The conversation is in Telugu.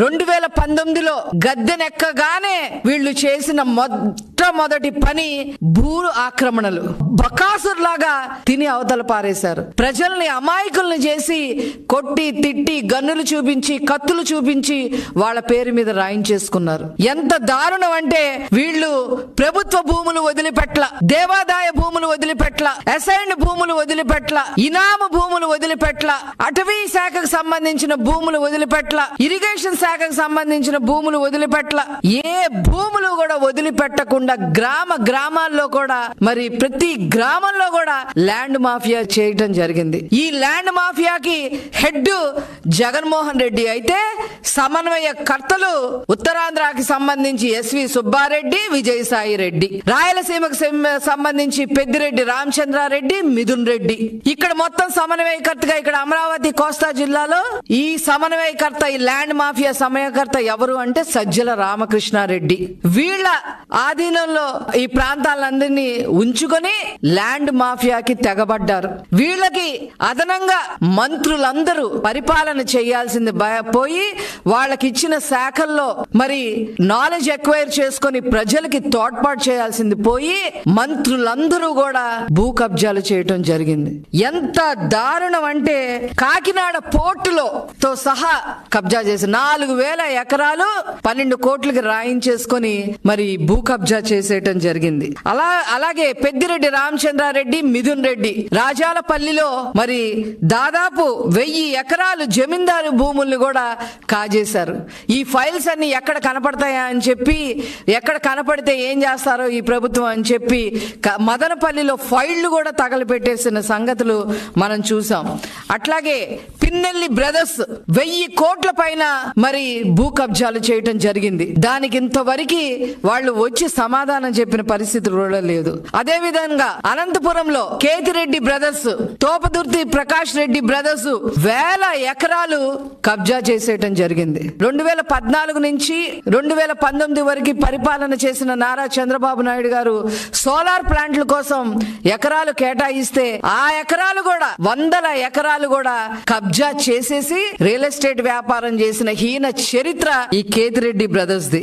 రెండు వేల పంతొమ్మిదిలో గద్దెనెక్కగానే వీళ్ళు చేసిన మొట్టమొదటి పని భూ ఆక్రమణలు. బకాసుర్లాగా తిని అవతల పారేశారు. ప్రజల్ని అమాయకుల్ని చేసి కొట్టి తిట్టి గన్నులు చూపించి కత్తులు చూపించి వాళ్ళ పేరు మీద రాయించేసుకున్నారు. ఎంత దారుణం అంటే వీళ్ళు ప్రభుత్వ భూములు వదిలిపెట్ల దేవాదాయ భూములు వదిలిపెట్ల అసైన్డ్ భూములు వదిలిపెట్ల ఇనాము భూములు వదిలిపెట్ల అటవీ శాఖకు సంబంధించిన భూములు వదిలిపెట్ల ఇరిగేషన్ శాఖకు సంబంధించిన భూములు వదిలిపెట్ల. ఏ భూములు వదిలిపెట్టకుండా గ్రామ గ్రామాల్లో కూడా మరి ప్రతి గ్రామంలో కూడా ల్యాండ్ మాఫియా చేయటం జరిగింది. ఈ ల్యాండ్ మాఫియాకి హెడ్ జగన్మోహన్ రెడ్డి అయితే సమన్వయ కర్తలు ఉత్తరాంధ్రకి సంబంధించి ఎస్వి సుబ్బారెడ్డి విజయసాయి రెడ్డి రాయలసీమకు సంబంధించి పెద్దిరెడ్డి రామచంద్రారెడ్డి మిథున్ రెడ్డి. ఇక్కడ మొత్తం సమన్వయకర్తగా ఇక్కడ అమరావతి కోస్తా జిల్లాలో ఈ సమన్వయకర్త ఈ ల్యాండ్ మాఫియా సమయకర్త ఎవరు అంటే సజ్జల రామకృష్ణారెడ్డి. వీళ్ళ ఆధీనంలో ఈ ప్రాంతాలందరినీ ఉంచుకొని ల్యాండ్ మాఫియాకి తెగబడ్డారు. వీళ్ళకి అదనంగా మంత్రులందరూ పరిపాలన చేయాల్సింది పోయి వాళ్ళకి ఇచ్చిన శాఖల్లో మరి నాలెడ్జ్ ఎక్వైర్ చేసుకొని ప్రజలకి తోడ్పాటు చేయాల్సింది పోయి మంత్రులందరూ కూడా భూ కబ్జాలు చేయటం జరిగింది. ఎంత దారుణం అంటే కాకినాడ పోర్టులో తో సహా కబ్జా చేసి నాలుగు వేల ఎకరాలు పన్నెండు కోట్లకి రాయించేసుకొని మరి భూ కబ్జా చేసేయటం జరిగింది. అలా అలాగే పెద్దిరెడ్డి రామచంద్రారెడ్డి మిథున్ రెడ్డి రాజాలపల్లిలో మరి దాదాపు వెయ్యి ఎకరాలు జమీందారు భూముల్ని కూడా కాజేశారు. ఈ ఫైల్స్ అన్ని ఎక్కడ కనపడతాయా అని చెప్పి ఎక్కడ కనపడితే ఏం చేస్తారో ఈ ప్రభుత్వం అని చెప్పి మదనపల్లిలో ఫైళ్ళు కూడా తగలపెట్టేసిన సంగతులు మనం చూసాం. అట్లాగే పిన్నెల్లి బ్రదర్స్ వెయ్యి కోట్ల పైన మరి భూ కబ్జాలు చేయటం జరిగింది. దానికి ఇంతవరకు వాళ్ళు వాళ్ళు వచ్చి సమాధానం చెప్పిన పరిస్థితి కూడా లేదు. అదే విధంగా అనంతపురంలో కేతిరెడ్డి బ్రదర్స్ తోపదుర్తి ప్రకాష్ రెడ్డి బ్రదర్స్ వేల ఎకరాలు కబ్జా చేసేయటం జరిగింది. రెండు వేల పద్నాలుగు నుంచి రెండు వేల పంతొమ్మిది వరకు పరిపాలన చేసిన నారా చంద్రబాబు నాయుడు గారు సోలార్ ప్లాంట్ల కోసం ఎకరాలు కేటాయిస్తే ఆ ఎకరాలు కూడా వందల ఎకరాలు కూడా కబ్జా చేసేసి రియల్ ఎస్టేట్ వ్యాపారం చేసిన హీన చరిత్ర ఈ కేతిరెడ్డి బ్రదర్స్ది.